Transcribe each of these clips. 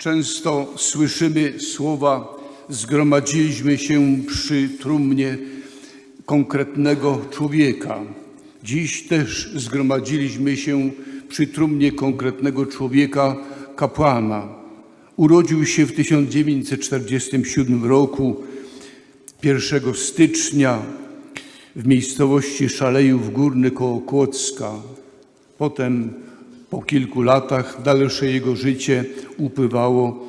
Często słyszymy słowa: Zgromadziliśmy się przy trumnie konkretnego człowieka. Dziś też zgromadziliśmy się przy trumnie konkretnego człowieka, kapłana. Urodził się w 1947 roku 1 stycznia w miejscowości Szalejów Górny koło Kłodzka. Potem po kilku latach dalsze jego życie upływało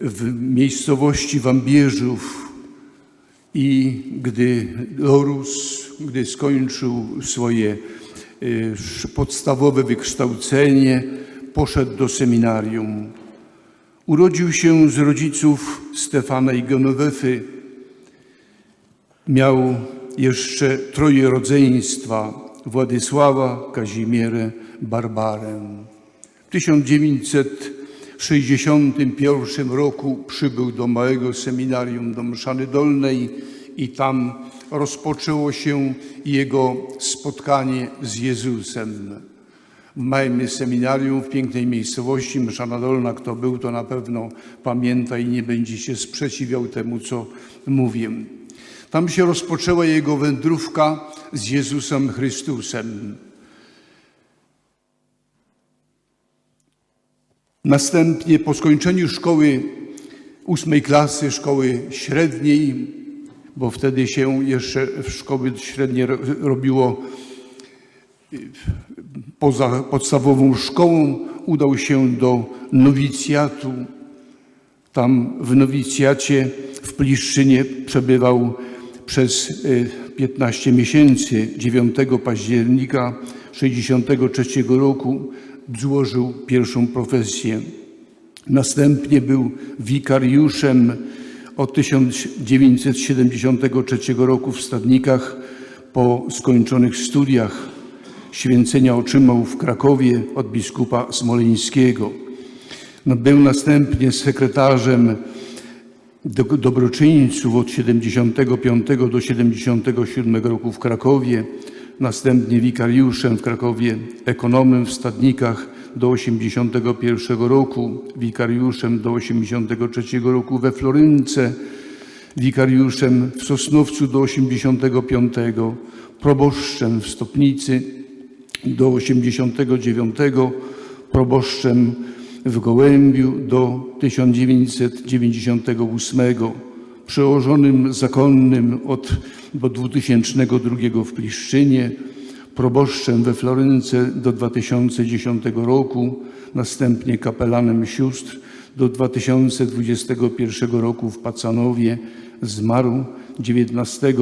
w miejscowości Wambierzów i gdy dorósł, gdy skończył swoje y, podstawowe wykształcenie, poszedł do seminarium. Urodził się z rodziców Stefana i Genowefy. Miał jeszcze troje rodzeństwa Władysława, Kazimierę, Barbarę. W 1961 roku przybył do małego seminarium do Mszany Dolnej i tam rozpoczęło się jego spotkanie z Jezusem. W małym seminarium w pięknej miejscowości Mszana Dolna, kto był, to na pewno pamięta i nie będzie się sprzeciwiał temu, co mówię. Tam się rozpoczęła jego wędrówka z Jezusem Chrystusem. Następnie po skończeniu szkoły ósmej klasy, szkoły średniej, bo wtedy się jeszcze w szkoły średnie ro- robiło poza podstawową szkołą, udał się do nowicjatu. Tam w nowicjacie w Pliszczynie przebywał przez y, 15 miesięcy. 9 października 1963 roku złożył pierwszą profesję. Następnie był wikariuszem od 1973 roku w Stadnikach po skończonych studiach święcenia otrzymał w Krakowie od biskupa Smoleńskiego. No, Był następnie sekretarzem do, dobroczyńców od 75 do 77 roku w Krakowie, następnie wikariuszem w Krakowie, ekonomem w Stadnikach do 81 roku, wikariuszem do 83 roku we Florynce, wikariuszem w Sosnowcu do 85, proboszczem w Stopnicy do 89, proboszczem w Gołębiu do 1998, przełożonym zakonnym od do 2002 w Pliszczynie, proboszczem we Florynce do 2010 roku, następnie kapelanem sióstr do 2021 roku w Pacanowie. Zmarł 19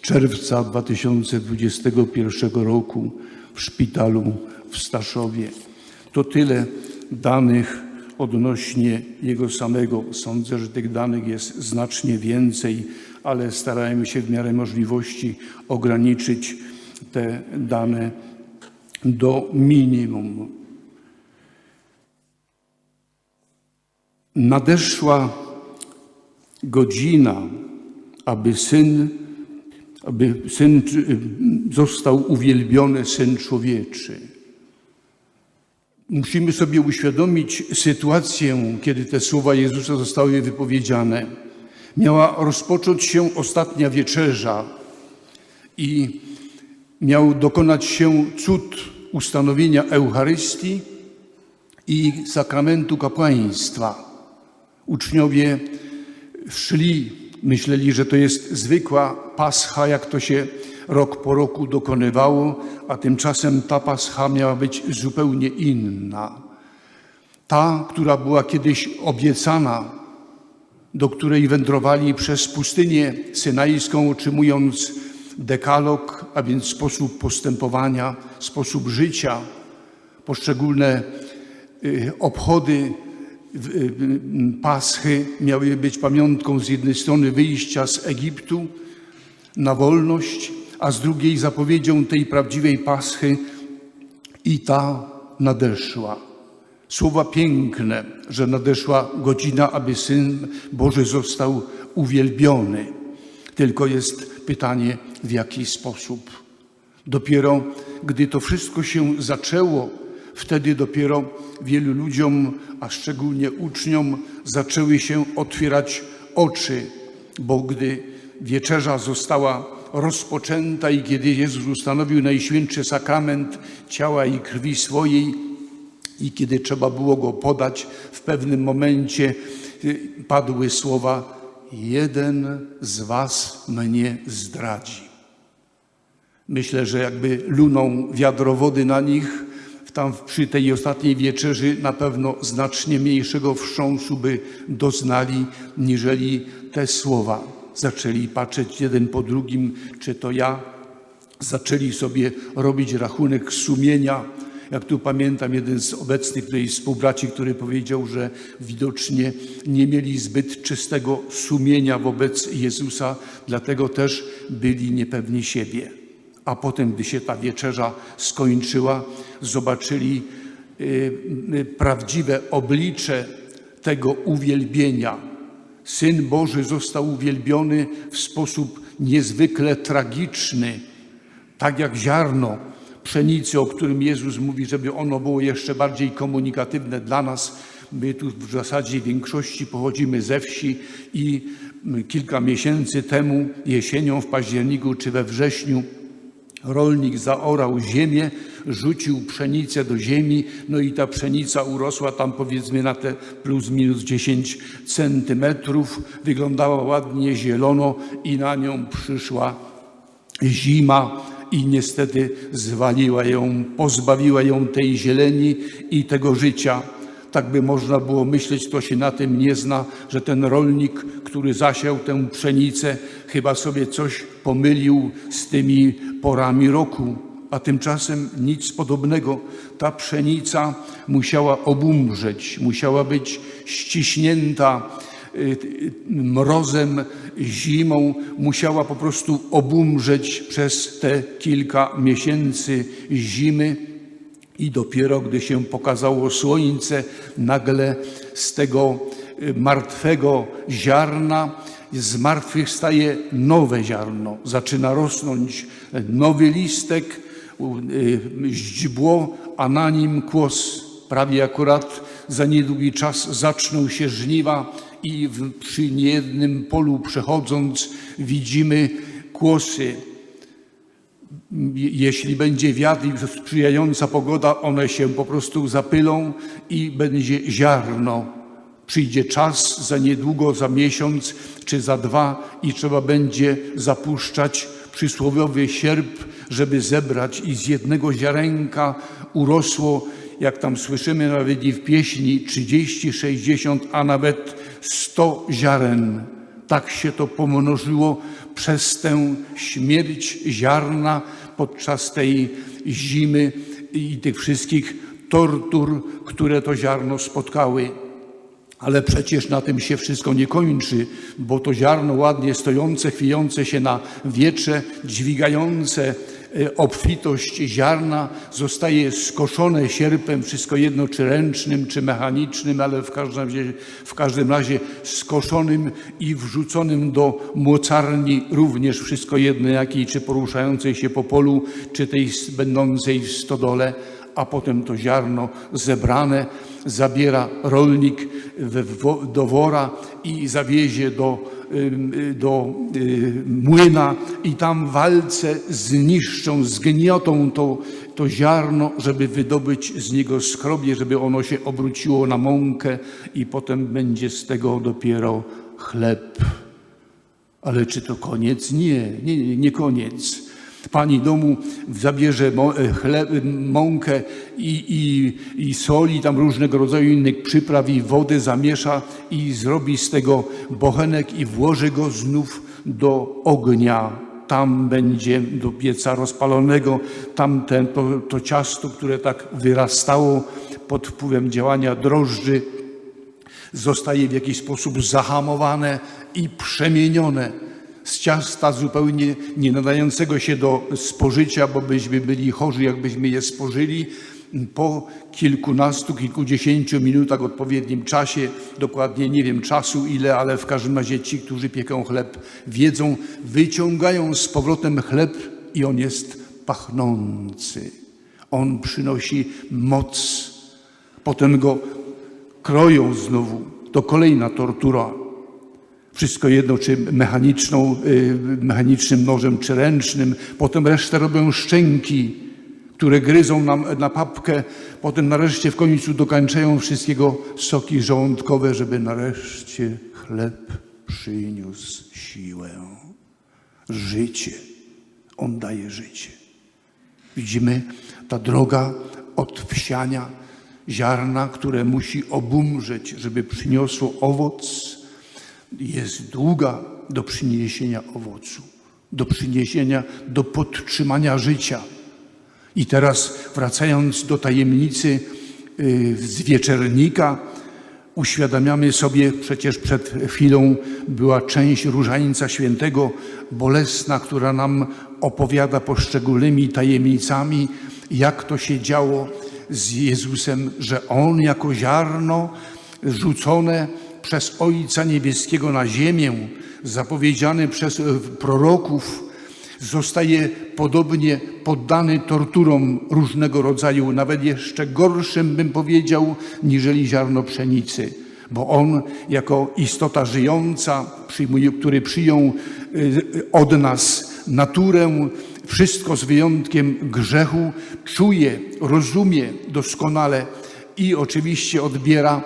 czerwca 2021 roku w szpitalu w Staszowie. To tyle danych odnośnie jego samego. Sądzę, że tych danych jest znacznie więcej, ale starałem się w miarę możliwości ograniczyć te dane do minimum. Nadeszła godzina, aby syn, aby syn został uwielbiony syn człowieczy. Musimy sobie uświadomić sytuację, kiedy te słowa Jezusa zostały wypowiedziane. Miała rozpocząć się ostatnia wieczerza i miał dokonać się cud ustanowienia Eucharystii i sakramentu kapłaństwa. Uczniowie szli, myśleli, że to jest zwykła pascha, jak to się rok po roku dokonywało, a tymczasem ta pascha miała być zupełnie inna. Ta, która była kiedyś obiecana, do której wędrowali przez pustynię synajską, otrzymując dekalog, a więc sposób postępowania, sposób życia, poszczególne y, obchody y, y, Paschy miały być pamiątką z jednej strony wyjścia z Egiptu na wolność, a z drugiej zapowiedzią tej prawdziwej Paschy i ta nadeszła. Słowa piękne, że nadeszła godzina, aby Syn Boży został uwielbiony. Tylko jest pytanie, w jaki sposób. Dopiero gdy to wszystko się zaczęło wtedy dopiero wielu ludziom, a szczególnie uczniom, zaczęły się otwierać oczy, bo gdy wieczerza została rozpoczęta i kiedy Jezus ustanowił najświętszy sakrament ciała i krwi swojej, i kiedy trzeba było go podać, w pewnym momencie y, padły słowa: Jeden z Was mnie zdradzi. Myślę, że jakby lunął wiadro wody na nich, tam przy tej ostatniej wieczerzy na pewno znacznie mniejszego wstrząsu by doznali, niżeli te słowa. Zaczęli patrzeć jeden po drugim, czy to ja. Zaczęli sobie robić rachunek sumienia. Jak tu pamiętam, jeden z obecnych tutaj współbraci, który powiedział, że widocznie nie mieli zbyt czystego sumienia wobec Jezusa, dlatego też byli niepewni siebie a potem, gdy się ta wieczerza skończyła, zobaczyli y, y, prawdziwe oblicze tego uwielbienia. Syn Boży został uwielbiony w sposób niezwykle tragiczny, tak jak ziarno pszenicy, o którym Jezus mówi, żeby ono było jeszcze bardziej komunikatywne dla nas. My tu w zasadzie w większości pochodzimy ze wsi i kilka miesięcy temu, jesienią, w październiku czy we wrześniu, Rolnik zaorał ziemię, rzucił pszenicę do ziemi, no i ta pszenica urosła tam powiedzmy na te plus minus 10 centymetrów, wyglądała ładnie zielono i na nią przyszła zima i niestety zwaliła ją, pozbawiła ją tej zieleni i tego życia tak by można było myśleć, kto się na tym nie zna, że ten rolnik, który zasiał tę pszenicę, chyba sobie coś pomylił z tymi porami roku. A tymczasem nic podobnego. Ta pszenica musiała obumrzeć, musiała być ściśnięta y, y, mrozem, zimą, musiała po prostu obumrzeć przez te kilka miesięcy zimy i dopiero gdy się pokazało słońce, nagle z tego y, martwego ziarna z martwych staje nowe ziarno. Zaczyna rosnąć nowy listek, y, źdźbło, a na nim kłos. Prawie akurat za niedługi czas zaczną się żniwa i przy niejednym polu przechodząc widzimy kłosy jeśli będzie wiatr i sprzyjająca pogoda, one się po prostu zapylą i będzie ziarno. Przyjdzie czas za niedługo, za miesiąc czy za dwa i trzeba będzie zapuszczać przysłowiowy sierp, żeby zebrać i z jednego ziarenka urosło, jak tam słyszymy nawet i w pieśni, 30, 60, a nawet 100 ziaren. Tak się to pomnożyło przez tę śmierć ziarna podczas tej zimy i tych wszystkich tortur, które to ziarno spotkały. Ale przecież na tym się wszystko nie kończy, bo to ziarno ładnie stojące, chwiejące się na wietrze, dźwigające obfitość ziarna zostaje skoszone sierpem, wszystko jedno czy ręcznym, czy mechanicznym, ale w każdym razie, w każdym razie skoszonym i wrzuconym do mocarni, również wszystko jedno jakiej, czy poruszającej się po polu, czy tej będącej w stodole, a potem to ziarno zebrane zabiera rolnik do wora i zawiezie do do y, młyna i tam walce zniszczą, zgniotą to, to ziarno, żeby wydobyć z niego skrobie, żeby ono się obróciło na mąkę i potem będzie z tego dopiero chleb. Ale czy to koniec? Nie, nie, nie koniec. Pani domu zabierze e, chleb, mąkę i, i, i soli, tam różnego rodzaju innych przypraw i wody zamiesza i zrobi z tego bochenek i włoży go znów do ognia. Tam będzie do pieca rozpalonego, tam ten, to, to ciasto, które tak wyrastało pod wpływem działania drożdży, zostaje w jakiś sposób zahamowane i przemienione z ciasta zupełnie nie nadającego się do spożycia, bo byśmy byli chorzy, jakbyśmy je spożyli. Po kilkunastu, kilkudziesięciu minutach, odpowiednim czasie, dokładnie nie wiem czasu ile, ale w każdym razie ci, którzy pieką chleb, wiedzą, wyciągają z powrotem chleb i on jest pachnący. On przynosi moc. Potem go kroją znowu. To kolejna tortura. Wszystko jedno, czy mechaniczną, y, mechanicznym nożem, czy ręcznym. Potem resztę robią szczęki, które gryzą nam na papkę. Potem nareszcie w końcu dokańczają wszystkiego soki żołądkowe, żeby nareszcie chleb przyniósł siłę. Życie. On daje życie. Widzimy, ta droga od wsiania ziarna, które musi obumrzeć, żeby przyniosło owoc, jest długa do przyniesienia owocu, do przyniesienia, do podtrzymania życia. I teraz wracając do tajemnicy y, z wieczernika, uświadamiamy sobie, przecież przed chwilą była część Różańca Świętego Bolesna, która nam opowiada poszczególnymi tajemnicami, jak to się działo z Jezusem, że On jako ziarno rzucone przez Ojca Niebieskiego na ziemię, zapowiedziany przez proroków, zostaje podobnie poddany torturom różnego rodzaju, nawet jeszcze gorszym bym powiedział, niżeli ziarno pszenicy. Bo on jako istota żyjąca, który przyjął y, od nas naturę, wszystko z wyjątkiem grzechu, czuje, rozumie doskonale i oczywiście odbiera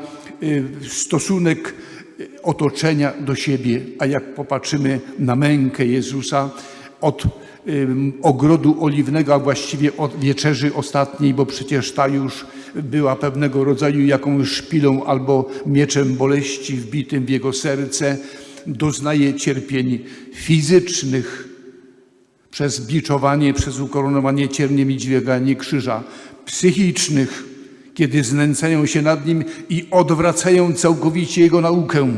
stosunek y, otoczenia do siebie. A jak popatrzymy na mękę Jezusa, od ogrodu oliwnego, a właściwie od wieczerzy ostatniej, bo przecież ta już była pewnego rodzaju jakąś szpilą albo mieczem boleści wbitym w jego serce, doznaje cierpień fizycznych przez biczowanie, przez ukoronowanie cierniem i dźwiganie krzyża, psychicznych, kiedy znęcają się nad nim i odwracają całkowicie jego naukę,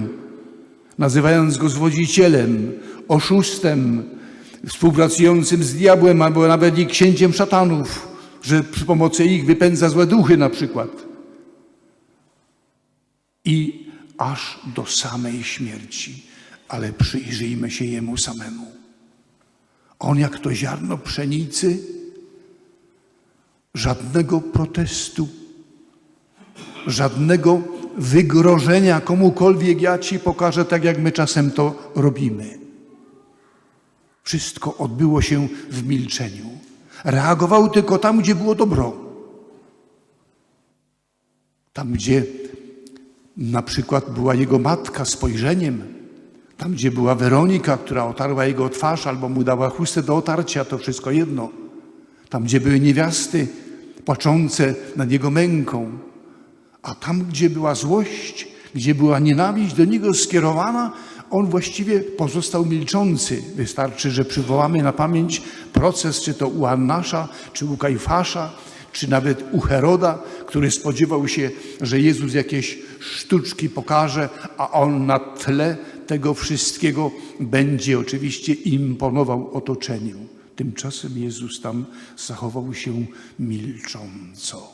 nazywając go zwodzicielem, oszustem, współpracującym z diabłem albo nawet i księciem szatanów, że przy pomocy ich wypędza złe duchy na przykład. I aż do samej śmierci, ale przyjrzyjmy się Jemu samemu. On jak to ziarno pszenicy, żadnego protestu, żadnego wygrożenia komukolwiek ja ci pokażę, tak jak my czasem to robimy. Wszystko odbyło się w milczeniu. Reagował tylko tam, gdzie było dobro. Tam, gdzie na przykład była jego matka spojrzeniem, tam, gdzie była Weronika, która otarła jego twarz albo mu dała chustę do otarcia, to wszystko jedno. Tam, gdzie były niewiasty płaczące nad jego męką, a tam, gdzie była złość, gdzie była nienawiść do niego skierowana, on właściwie pozostał milczący. Wystarczy, że przywołamy na pamięć proces, czy to u Annasza, czy u Kajfasza, czy nawet u Heroda, który spodziewał się, że Jezus jakieś sztuczki pokaże, a on na tle tego wszystkiego będzie oczywiście imponował otoczeniu. Tymczasem Jezus tam zachował się milcząco.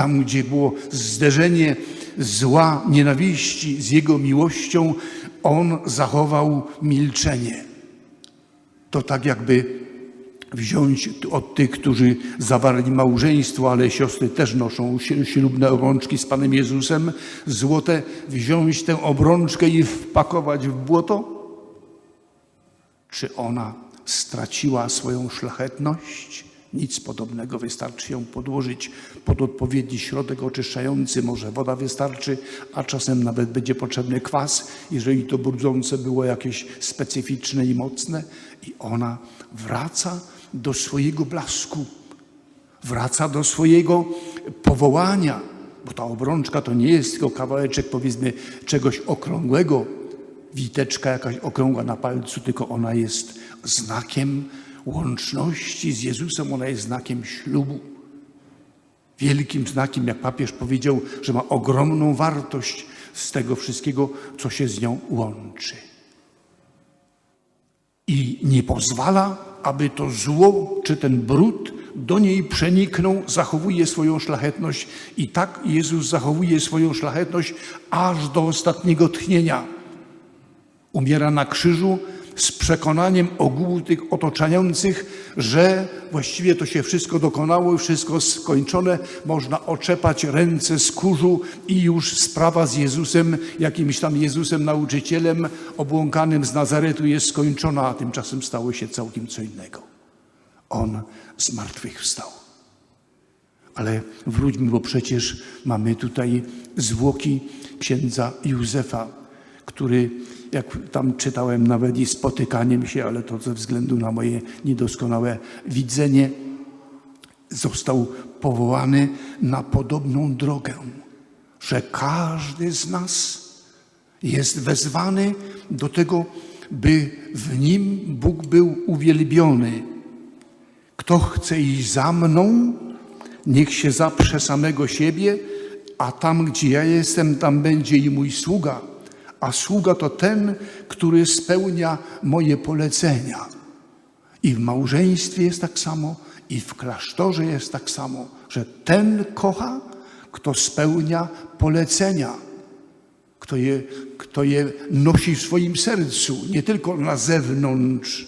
Tam, gdzie było zderzenie zła, nienawiści z Jego miłością, On zachował milczenie. To tak jakby wziąć od tych, którzy zawarli małżeństwo, ale siostry też noszą ślubne obrączki z Panem Jezusem, złote, wziąć tę obrączkę i wpakować w błoto? Czy ona straciła swoją szlachetność? Nic podobnego, wystarczy ją podłożyć pod odpowiedni środek oczyszczający, może woda wystarczy, a czasem nawet będzie potrzebny kwas, jeżeli to brudzące było jakieś specyficzne i mocne. I ona wraca do swojego blasku, wraca do swojego powołania, bo ta obrączka to nie jest tylko kawałeczek powiedzmy czegoś okrągłego, witeczka jakaś okrągła na palcu, tylko ona jest znakiem łączności z Jezusem, ona jest znakiem ślubu. Wielkim znakiem, jak papież powiedział, że ma ogromną wartość z tego wszystkiego, co się z nią łączy. I nie pozwala, aby to zło czy ten brud do niej przeniknął, zachowuje swoją szlachetność i tak Jezus zachowuje swoją szlachetność aż do ostatniego tchnienia. Umiera na krzyżu z przekonaniem ogółu tych otaczających, że właściwie to się wszystko dokonało i wszystko skończone. Można oczepać ręce z kurzu i już sprawa z Jezusem, jakimś tam Jezusem nauczycielem obłąkanym z Nazaretu jest skończona, a tymczasem stało się całkiem co innego. On zmartwychwstał. Ale wróćmy, bo przecież mamy tutaj zwłoki księdza Józefa, który, jak tam czytałem, nawet i spotykaniem się, ale to ze względu na moje niedoskonałe widzenie, został powołany na podobną drogę, że każdy z nas jest wezwany do tego, by w nim Bóg był uwielbiony. Kto chce iść za mną, niech się zaprze samego siebie, a tam, gdzie ja jestem, tam będzie i mój sługa. A sługa to ten, który spełnia moje polecenia. I w małżeństwie jest tak samo, i w klasztorze jest tak samo, że ten kocha, kto spełnia polecenia, kto je, kto je nosi w swoim sercu, nie tylko na zewnątrz,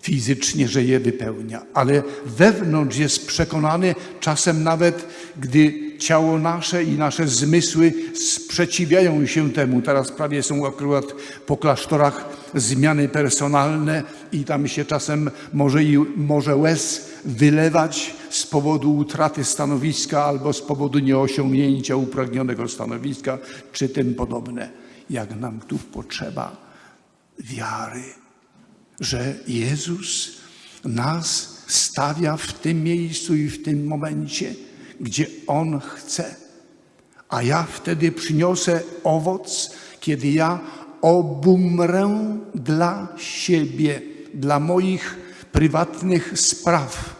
fizycznie, że je wypełnia, ale wewnątrz jest przekonany, czasem nawet gdy ciało nasze i nasze zmysły sprzeciwiają się temu. Teraz prawie są akurat po klasztorach zmiany personalne i tam się czasem może, i, może łez wylewać z powodu utraty stanowiska albo z powodu nieosiągnięcia upragnionego stanowiska, czy tym podobne. Jak nam tu potrzeba wiary że Jezus nas stawia w tym miejscu i w tym momencie, gdzie On chce. A ja wtedy przyniosę owoc, kiedy ja obumrę dla siebie, dla moich prywatnych spraw.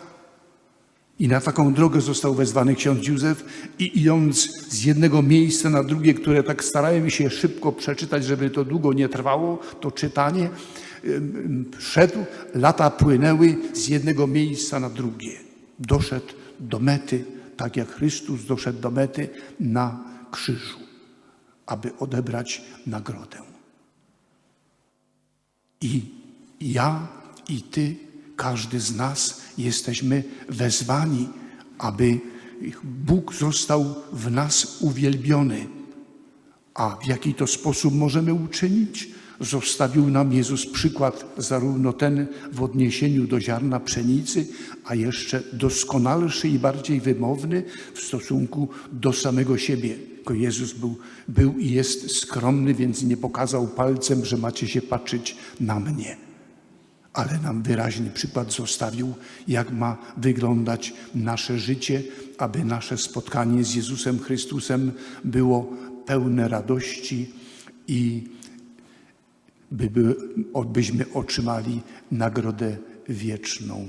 I na taką drogę został wezwany ksiądz Józef i idąc z jednego miejsca na drugie, które tak starałem się szybko przeczytać, żeby to długo nie trwało, to czytanie, szedł, lata płynęły z jednego miejsca na drugie. Doszedł do mety, tak jak Chrystus doszedł do mety na krzyżu, aby odebrać nagrodę. I ja, i ty, każdy z nas jesteśmy wezwani, aby Bóg został w nas uwielbiony. A w jaki to sposób możemy uczynić? Zostawił nam Jezus przykład, zarówno ten w odniesieniu do ziarna pszenicy, a jeszcze doskonalszy i bardziej wymowny w stosunku do samego siebie. Tylko Jezus był, był i jest skromny, więc nie pokazał palcem, że macie się patrzeć na mnie. Ale nam wyraźny przykład zostawił, jak ma wyglądać nasze życie, aby nasze spotkanie z Jezusem Chrystusem było pełne radości i by, by, byśmy otrzymali nagrodę wieczną.